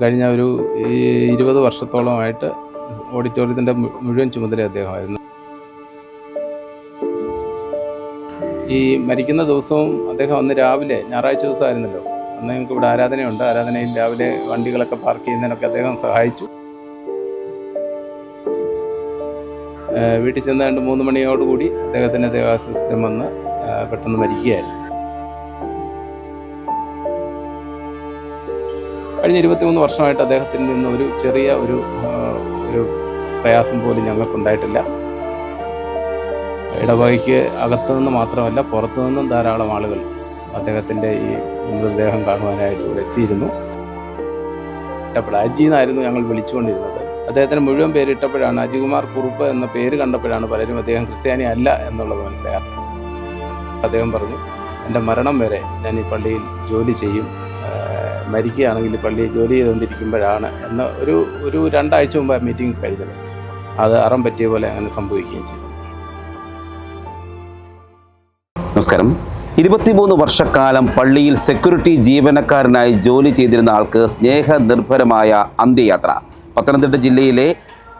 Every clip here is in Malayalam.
കഴിഞ്ഞ ഒരു ഇരുപത് വർഷത്തോളമായിട്ട് ഓഡിറ്റോറിയത്തിന്റെ മുഴുവൻ ചുമതല അദ്ദേഹമായിരുന്നു. ഈ മരിക്കുന്ന ദിവസവും അദ്ദേഹം അന്ന് രാവിലെ ഞായറാഴ്ച ദിവസമായിരുന്നല്ലോ അന്ന് ഞങ്ങൾക്ക് ഇവിടെ ആരാധനയുണ്ട് ആരാധനയിൽ രാവിലെ വണ്ടികളൊക്കെ പാർക്ക് ചെയ്യുന്നതിനൊക്കെ അദ്ദേഹം സഹായിച്ചു. വീട്ടിൽ ചെന്ന് രണ്ട് മൂന്ന് മണിയോടുകൂടി അദ്ദേഹത്തിന്റെ ദേവാസ്വസ്ഥ്യം വന്ന് പെട്ടെന്ന് മരിക്കുകയായിരുന്നു. കഴിഞ്ഞ ഇരുപത്തിമൂന്ന് വർഷമായിട്ട് അദ്ദേഹത്തിൽ നിന്ന് ഒരു ചെറിയ ഒരു ഒരു പ്രയാസം പോലും ഞങ്ങൾക്കുണ്ടായിട്ടില്ല ഇടവകയ്ക്ക് അകത്തു നിന്ന് മാത്രമല്ല പുറത്തു നിന്നും ധാരാളം ആളുകൾ അദ്ദേഹത്തിന്റെ ഈ മൃതദേഹം കാണുവാനായിട്ട് ഇവിടെ എത്തിയിരുന്നു. ഇട്ടപ്പോൾ അജി എന്നായിരുന്നു ഞങ്ങൾ വിളിച്ചുകൊണ്ടിരുന്നത്. അദ്ദേഹത്തിന് മുഴുവൻ പേര് ഇട്ടപ്പോഴാണ് അജികുമാർ കുറുപ്പ് എന്ന പേര് കണ്ടപ്പോഴാണ് പലരും അദ്ദേഹം ക്രിസ്ത്യാനി അല്ല എന്നുള്ളത് മനസ്സിലായത്. അദ്ദേഹം പറഞ്ഞു എന്റെ മരണം വരെ ഞാൻ ഈ പള്ളിയിൽ ജോലി ചെയ്യും. മരിക്കുകയാണെങ്കിൽ പള്ളിയിൽ ജോലി ചെയ്തുകൊണ്ടിരിക്കുമ്പോഴാണ് എന്ന് ഒരു ഒരു രണ്ടാഴ്ച മുമ്പ് ആ മീറ്റിംഗ് കഴിഞ്ഞത്. അത് അറം പറ്റിയ പോലെ അങ്ങനെ സംഭവിക്കുകയും ചെയ്തു. നമസ്കാരം. ഇരുപത്തിമൂന്ന് വർഷക്കാലം പള്ളിയിൽ സെക്യൂരിറ്റി ജീവനക്കാരനായി ജോലി ചെയ്തിരുന്ന ആൾക്ക് സ്നേഹനിർഭരമായ അന്ത്യയാത്ര. പത്തനംതിട്ട ജില്ലയിലെ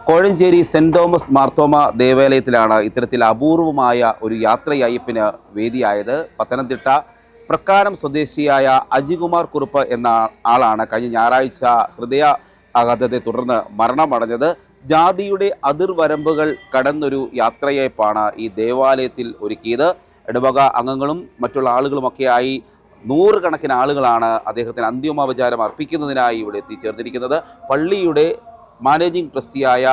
കോഴഞ്ചേരി സെന്റ് തോമസ് മാർത്തോമ ദേവാലയത്തിലാണ് ഇത്തരത്തിൽ അപൂർവമായ ഒരു യാത്രയയപ്പിന് വേദിയായത്. പത്തനംതിട്ട പ്രക്കാരം സ്വദേശിയായ അജികുമാർ കുറുപ്പ് എന്ന ആളാണ് കഴിഞ്ഞ ഞായറാഴ്ച ഹൃദയ ആഘാതത്തെ തുടർന്ന് മരണമടഞ്ഞത്. ജാതിയുടെ അതിർവരമ്പുകൾ കടന്നൊരു യാത്രയയപ്പാണ് ഈ ദേവാലയത്തിൽ ഒരുക്കിയത്. ഇടവക അംഗങ്ങളും മറ്റുള്ള ആളുകളുമൊക്കെയായി നൂറുകണക്കിന് ആളുകളാണ് അദ്ദേഹത്തിന് അന്തിമോപചാരം അർപ്പിക്കുന്നതിനായി ഇവിടെ എത്തിച്ചേർന്നിരിക്കുന്നത്. പള്ളിയുടെ മാനേജിംഗ് ട്രസ്റ്റിയായ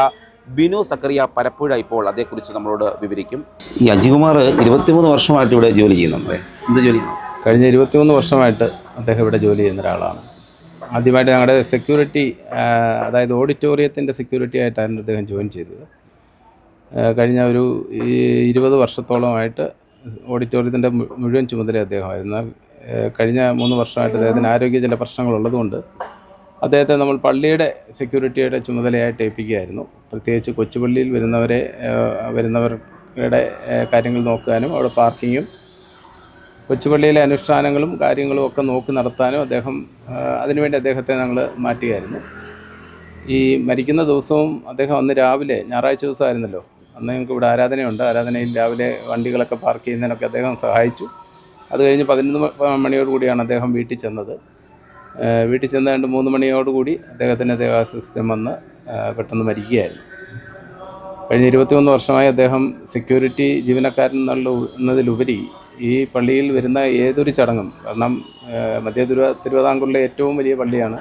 ബിനു സക്കറിയ പരപ്പുഴ ഇപ്പോൾ അതേക്കുറിച്ച് നമ്മളോട് വിവരിക്കും. ഈ അജികുമാർ ഇരുപത്തിമൂന്ന് വർഷമായിട്ട് ഇവിടെ ജോലി ചെയ്യുന്നുണ്ട്. എന്ത് ജോലി കഴിഞ്ഞ ഇരുപത്തിമൂന്ന് വർഷമായിട്ട് അദ്ദേഹം ഇവിടെ ജോലി ചെയ്യുന്ന ഒരാളാണ്. ആദ്യമായിട്ട് ഞങ്ങളുടെ സെക്യൂരിറ്റി അതായത് ഓഡിറ്റോറിയത്തിന്റെ സെക്യൂരിറ്റി ആയിട്ടായിരുന്നു അദ്ദേഹം ജോയിൻ ചെയ്തത്. കഴിഞ്ഞ ഒരു ഇരുപത് വർഷത്തോളമായിട്ട് ഓഡിറ്റോറിയത്തിന്റെ മുഴുവൻ ചുമതല അദ്ദേഹമായിരുന്നു. കഴിഞ്ഞ മൂന്ന് വർഷമായിട്ട് അദ്ദേഹത്തിന് ആരോഗ്യ ചില പ്രശ്നങ്ങളുള്ളതുകൊണ്ട് അദ്ദേഹത്തെ നമ്മൾ പള്ളിയുടെ സെക്യൂരിറ്റിയുടെ ചുമതലയായിട്ട് ഏൽപ്പിക്കുകയായിരുന്നു. പ്രത്യേകിച്ച് കൊച്ചുപള്ളിയിൽ വരുന്നവരെ വരുന്നവരുടെ കാര്യങ്ങൾ നോക്കാനും അവിടെ പാർക്കിങ്ങും കൊച്ചുപള്ളിയിലെ അനുഷ്ഠാനങ്ങളും കാര്യങ്ങളും ഒക്കെ നോക്കി നടത്താനും അദ്ദേഹം അതിനുവേണ്ടി അദ്ദേഹത്തെ ഞങ്ങൾ മാറ്റുകയായിരുന്നു. ഈ മരിക്കുന്ന ദിവസവും അദ്ദേഹം അന്ന് രാവിലെ ഞായറാഴ്ച ദിവസമായിരുന്നല്ലോ അന്ന് ഞങ്ങൾക്ക് ഇവിടെ ആരാധനയുണ്ട്. ആരാധനയിൽ രാവിലെ വണ്ടികളൊക്കെ പാർക്ക് ചെയ്യുന്നതിനൊക്കെ അദ്ദേഹം സഹായിച്ചു. അത് കഴിഞ്ഞ് പതിനൊന്ന് മണിയോടുകൂടിയാണ് മണിയോട് കൂടിയാണ് അദ്ദേഹം വീട്ടിൽ ചെന്നത്. വീട്ടിൽ ചെന്ന് രണ്ട് മൂന്ന് മണിയോടുകൂടി അദ്ദേഹത്തിന്റെ ദേഹാസ്വസ്ഥ്യം വന്ന് പെട്ടെന്ന് മരിക്കുകയായിരുന്നു. കഴിഞ്ഞ ഇരുപത്തിമൂന്ന് വർഷമായി അദ്ദേഹം സെക്യൂരിറ്റി ജീവനക്കാരൻ എന്നുള്ള എന്നതിലുപരി ഈ പള്ളിയിൽ വരുന്ന ഏതൊരു ചടങ്ങും കാരണം മധ്യ തിരുവ തിരുവിതാംകൂറിലെ ഏറ്റവും വലിയ പള്ളിയാണ്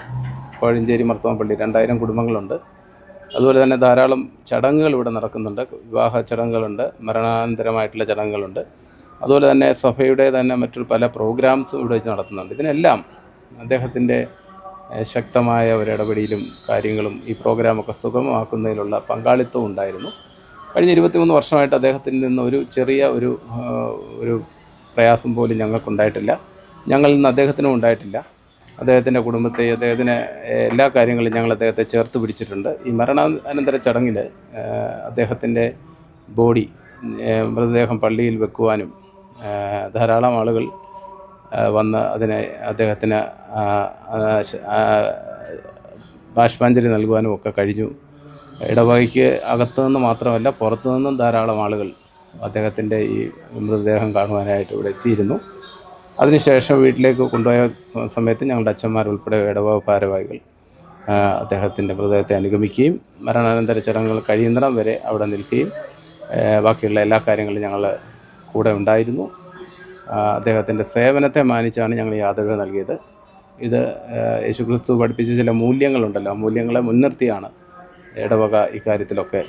കോഴഞ്ചേരി മർത്തോമ പള്ളി. രണ്ടായിരം കുടുംബങ്ങളുണ്ട്. അതുപോലെ തന്നെ ധാരാളം ചടങ്ങുകൾ ഇവിടെ നടക്കുന്നുണ്ട്. വിവാഹ ചടങ്ങുകളുണ്ട് മരണാനന്തരമായിട്ടുള്ള ചടങ്ങുകളുണ്ട്. അതുപോലെ തന്നെ സഭയുടെ തന്നെ മറ്റൊരു പല പ്രോഗ്രാംസും ഇവിടെ വെച്ച് നടത്തുന്നുണ്ട്. ഇതിനെല്ലാം അദ്ദേഹത്തിന്റെ ശക്തമായ ഒരു ഇടപെടലും കാര്യങ്ങളും ഈ പ്രോഗ്രാമൊക്കെ സുഗമമാക്കുന്നതിലുള്ള പങ്കാളിത്തവും ഉണ്ടായിരുന്നു. കഴിഞ്ഞ ഇരുപത്തിമൂന്ന് വർഷമായിട്ട് അദ്ദേഹത്തിൽ നിന്ന് ഒരു ചെറിയ ഒരു ഒരു പ്രയാസം പോലും ഞങ്ങൾക്കുണ്ടായിട്ടില്ല. ഞങ്ങളിൽ നിന്ന് അദ്ദേഹത്തിനും ഉണ്ടായിട്ടില്ല. അദ്ദേഹത്തിന്റെ കുടുംബത്തെ അദ്ദേഹത്തിന് എല്ലാ കാര്യങ്ങളും ഞങ്ങൾ അദ്ദേഹത്തെ ചേർത്ത് പിടിച്ചിട്ടുണ്ട്. ഈ മരണാനന്തര ചടങ്ങിൽ അദ്ദേഹത്തിന്റെ ബോഡി മൃതദേഹം പള്ളിയിൽ വെക്കുവാനും ധാരാളം ആളുകൾ വന്ന് അതിനെ അദ്ദേഹത്തിന് ബാഷ്പാഞ്ജലി നൽകുവാനും ഒക്കെ കഴിഞ്ഞു. ഇടവകയ്ക്ക് അകത്തു നിന്ന് മാത്രമല്ല പുറത്തു നിന്നും ധാരാളം ആളുകൾ അദ്ദേഹത്തിന്റെ ഈ മൃതദേഹം കാണുവാനായിട്ട് ഇവിടെ എത്തിയിരുന്നു. അതിനുശേഷം വീട്ടിലേക്ക് കൊണ്ടുപോയ സമയത്ത് ഞങ്ങളുടെ അച്ഛന്മാരുൾപ്പെടെ ഇടവക ഭാരവാഹികൾ അദ്ദേഹത്തിന്റെ മൃതദേഹത്തെ അനുഗമിക്കുകയും മരണാനന്തര ചടങ്ങുകൾ കഴിയുന്നിടം വരെ അവിടെ നിൽക്കുകയും ബാക്കിയുള്ള എല്ലാ കാര്യങ്ങളും ഞങ്ങൾ കൂടെ ഉണ്ടായിരുന്നു. അദ്ദേഹത്തിന്റെ സേവനത്തെ മാനിച്ചാണ് ഞങ്ങൾ ആദരവ് നൽകിയത്. ഇത് യേശുക്രിസ്തു പഠിപ്പിച്ച ചില മൂല്യങ്ങളുണ്ടല്ലോ ആ മൂല്യങ്ങളെ മുൻനിർത്തിയാണ് ഇടവക ഇക്കാര്യത്തിലൊക്കെ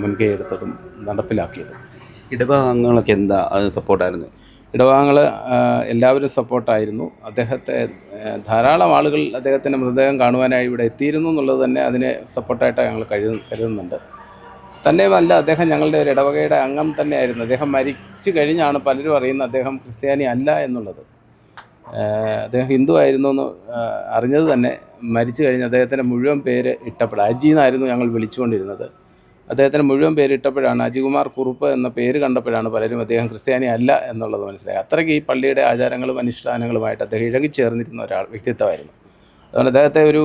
മുൻകൈ എടുത്തതും നടപ്പിലാക്കിയതും. ഇടവക അംഗങ്ങളൊക്കെ എന്താ അത് സപ്പോർട്ടായിരുന്നു? ഇടഭാഗങ്ങൾ എല്ലാവരും സപ്പോർട്ടായിരുന്നു. അദ്ദേഹത്തെ ധാരാളം ആളുകൾ അദ്ദേഹത്തിന്റെ മൃതദേഹം കാണുവാനായി ഇവിടെ എത്തിയിരുന്നു എന്നുള്ളത് തന്നെ അതിനെ സപ്പോർട്ടായിട്ട് ഞങ്ങൾ കരുതു കരുതുന്നുണ്ട്. തന്നെയുമല്ല അദ്ദേഹം ഞങ്ങളുടെ ഒരു ഇടവകയുടെ അംഗം തന്നെയായിരുന്നു. അദ്ദേഹം മരിച്ചു കഴിഞ്ഞാണ് പലരും അറിയുന്നത് അദ്ദേഹം ക്രിസ്ത്യാനി അല്ല എന്നുള്ളത്. അദ്ദേഹം ഹിന്ദു ആയിരുന്നു എന്ന് അറിഞ്ഞത് തന്നെ. മരിച്ചു കഴിഞ്ഞ് അദ്ദേഹത്തിന്റെ മുഴുവൻ പേര് ഇട്ടപ്പോൾ അജി എന്നായിരുന്നു ഞങ്ങൾ വിളിച്ചുകൊണ്ടിരുന്നത്. അദ്ദേഹത്തിന് മുഴുവൻ പേരിട്ടപ്പോഴാണ് അജികുമാർ കുറുപ്പ് എന്ന പേര് കണ്ടപ്പോഴാണ് പലരും അദ്ദേഹം ക്രിസ്ത്യാനി അല്ല എന്നുള്ളത് മനസ്സിലായി അത്രയ്ക്ക് ഈ പള്ളിയുടെ ആചാരങ്ങളും അനുഷ്ഠാനങ്ങളുമായിട്ട് അദ്ദേഹം ഇഴകിച്ചേർന്നിരുന്ന ഒരാൾ വ്യക്തിത്വമായിരുന്നു. അതുകൊണ്ട് അദ്ദേഹത്തെ ഒരു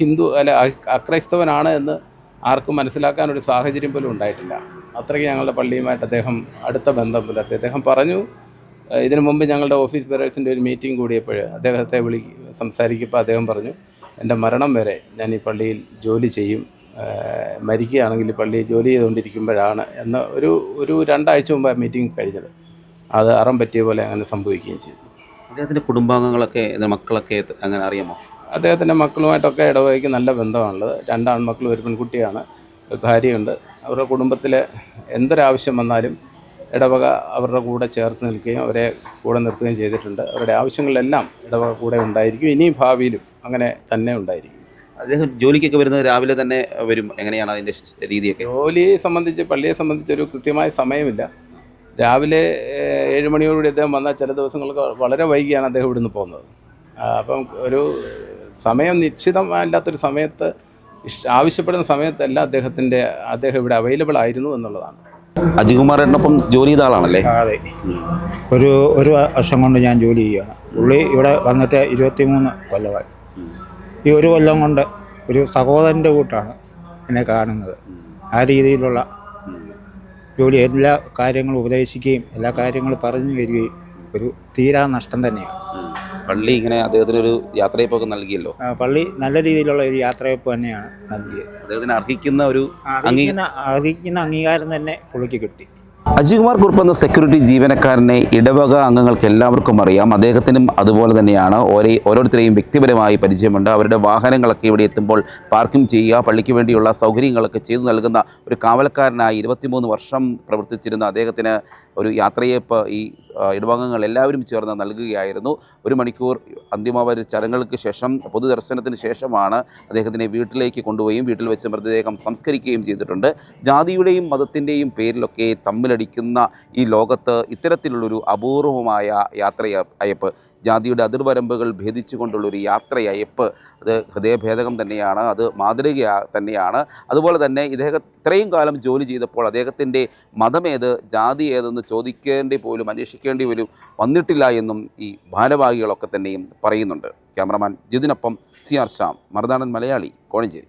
ഹിന്ദു അല്ല അക്രൈസ്തവനാണ് എന്ന് ആർക്കും മനസ്സിലാക്കാനൊരു സാഹചര്യം പോലും ഉണ്ടായിട്ടില്ല. അത്രയ്ക്ക് ഞങ്ങളുടെ പള്ളിയുമായിട്ട് അദ്ദേഹം അടുത്ത ബന്ധം പുലർത്തി. അദ്ദേഹം പറഞ്ഞു ഇതിനു മുമ്പ് ഞങ്ങളുടെ ഓഫീസ് ബെറേഴ്സിന്റെ ഒരു മീറ്റിംഗ് കൂടിയപ്പോൾ അദ്ദേഹത്തെ വിളി സംസാരിക്കുമ്പോൾ അദ്ദേഹം പറഞ്ഞു എന്റെ മരണം വരെ ഞാൻ ഈ പള്ളിയിൽ ജോലി ചെയ്യും മരിക്കുകയാണെങ്കിൽ പള്ളി പള്ളിയിൽ ജോലി ചെയ്തുകൊണ്ടിരിക്കുമ്പോഴാണ് എന്ന് ഒരു ഒരു രണ്ടാഴ്ച മുമ്പ് ആ മീറ്റിംഗ് കഴിഞ്ഞത്. അത് അറം പറ്റിയ പോലെ അങ്ങനെ സംഭവിക്കുകയും ചെയ്തു. അദ്ദേഹത്തിന്റെ കുടുംബാംഗങ്ങളൊക്കെ മക്കളൊക്കെ അങ്ങനെ അറിയാമോ? അദ്ദേഹത്തിന്റെ മക്കളുമായിട്ടൊക്കെ ഇടവകയ്ക്ക് നല്ല ബന്ധമാണുള്ളത്. രണ്ട് ആൺമക്കളും ഒരു പെൺകുട്ടിയാണ്. ഭാര്യയുണ്ട്. അവരുടെ കുടുംബത്തിൽ എന്തൊരാവശ്യം വന്നാലും ഇടവക അവരുടെ കൂടെ ചേർത്ത് നിൽക്കുകയും അവരെ കൂടെ നിർത്തുകയും ചെയ്തിട്ടുണ്ട്. അവരുടെ ആവശ്യങ്ങളിലെല്ലാം ഇടവക കൂടെ ഉണ്ടായിരിക്കും. ഇനിയും ഭാവിയിലും അങ്ങനെ തന്നെ ഉണ്ടായിരിക്കും. അദ്ദേഹം ജോലിക്കൊക്കെ വരുന്നത് രാവിലെ തന്നെ വരും. എങ്ങനെയാണ് അതിന്റെ രീതിയൊക്കെ? ജോലിയെ സംബന്ധിച്ച് പള്ളിയെ സംബന്ധിച്ച് ഒരു കൃത്യമായ സമയമില്ല. രാവിലെ ഏഴ് മണിയോടുകൂടി അദ്ദേഹം വന്നാൽ ചില ദിവസങ്ങൾക്ക് വളരെ വൈകിയാണ് അദ്ദേഹം ഇവിടുന്ന് പോകുന്നത്. അപ്പം ഒരു സമയം നിശ്ചിതമല്ലാത്തൊരു സമയത്ത് ഇഷ്- ആവശ്യപ്പെടുന്ന സമയത്തല്ല അദ്ദേഹത്തിന്റെ അദ്ദേഹം ഇവിടെ അവൈലബിൾ ആയിരുന്നു എന്നുള്ളതാണ്. അജികുമാറിനൊപ്പം ജോലി ചെയ്ത ആളാണല്ലേ? അതെ. ഒരു ഒരു വർഷം കൊണ്ട് ഞാൻ ജോലി ചെയ്യുകയാണ്. പുള്ളി ഇവിടെ വന്നിട്ട് ഇരുപത്തിമൂന്ന് കൊല്ലമായി. ഈ ഒരു കൊല്ലം കൊണ്ട് ഒരു സഹോദരന്റെ കൂട്ടാണ് എന്നെ കാണുന്നത്. ആ രീതിയിലുള്ള ജോലി എല്ലാ കാര്യങ്ങളും ഉപദേശിക്കുകയും എല്ലാ കാര്യങ്ങളും പറഞ്ഞു വരികയും ഒരു തീരാ നഷ്ടം തന്നെയാണ്. പള്ളി ഇങ്ങനെ അദ്ദേഹത്തിന് അദ്ദേഹത്തിനൊരു യാത്രയപ്പൊക്കെ നൽകിയല്ലോ? പള്ളി നല്ല രീതിയിലുള്ള ഒരു യാത്രയപ്പ് തന്നെയാണ് നൽകിയത്. അദ്ദേഹത്തിന് അർഹിക്കുന്ന ഒരു അർഹിക്കുന്ന അർഹിക്കുന്ന അംഗീകാരം തന്നെ പുള്ളിക്ക് കിട്ടി. അജികുമാർ കുറുപ്പ് എന്ന സെക്യൂരിറ്റി ജീവനക്കാരനെ ഇടവക അംഗങ്ങൾക്ക് എല്ലാവർക്കും അറിയാം. അദ്ദേഹത്തിനും അതുപോലെ തന്നെയാണ് ഓരോ ഓരോരുത്തരെയും വ്യക്തിപരമായി പരിചയമുണ്ട്. അവരുടെ വാഹനങ്ങളൊക്കെ ഇവിടെ എത്തുമ്പോൾ പാർക്കിംഗ് ചെയ്യുക പള്ളിക്ക് വേണ്ടിയുള്ള സൗകര്യങ്ങളൊക്കെ ചെയ്തു നൽകുന്ന ഒരു കാവലക്കാരനായി ഇരുപത്തിമൂന്ന് വർഷം പ്രവർത്തിച്ചിരുന്ന അദ്ദേഹത്തിന് ഒരു യാത്രയെ ഈ ഇടവകങ്ങൾ എല്ലാവരും ചേർന്ന് നൽകുകയായിരുന്നു. ഒരു മണിക്കൂർ അന്തിമവര ചടങ്ങുകൾക്ക് ശേഷം പൊതുദർശനത്തിന് ശേഷമാണ് അദ്ദേഹത്തിനെ വീട്ടിലേക്ക് കൊണ്ടുപോയി വീട്ടിൽ വെച്ച് മൃതദേഹം സംസ്കരിക്കുകയും ചെയ്തിട്ടുണ്ട്. ജാതിയുടെയും മതത്തിന്റെയും പേരിലൊക്കെ തമ്മിലടിക്കുന്ന ഈ ലോകത്ത് ഇത്തരത്തിലുള്ളൊരു അപൂർവമായ യാത്ര അയപ്പ് ജാതിയുടെ അതിർവരമ്പുകൾ ഭേദിച്ചുകൊണ്ടുള്ളൊരു യാത്രയയപ്പ് അത് ഹൃദയഭേദകം തന്നെയാണ് അത് മാതൃക തന്നെയാണ്. അതുപോലെ തന്നെ ഇദ്ദേഹം ഇത്രയും കാലം ജോലി ചെയ്തപ്പോൾ അദ്ദേഹത്തിന്റെ മതമേത് ജാതി ഏതെന്ന് ചോദിക്കേണ്ടി പോലും അന്വേഷിക്കേണ്ടി പോലും വന്നിട്ടില്ല എന്നും ഈ ഭാരവാഹികളൊക്കെ തന്നെയും പറയുന്നുണ്ട്. ക്യാമറമാൻ ജിതിനൊപ്പം സി ആർ ശ്യാം മറുനാടൻ മലയാളി കോഴഞ്ചേരി.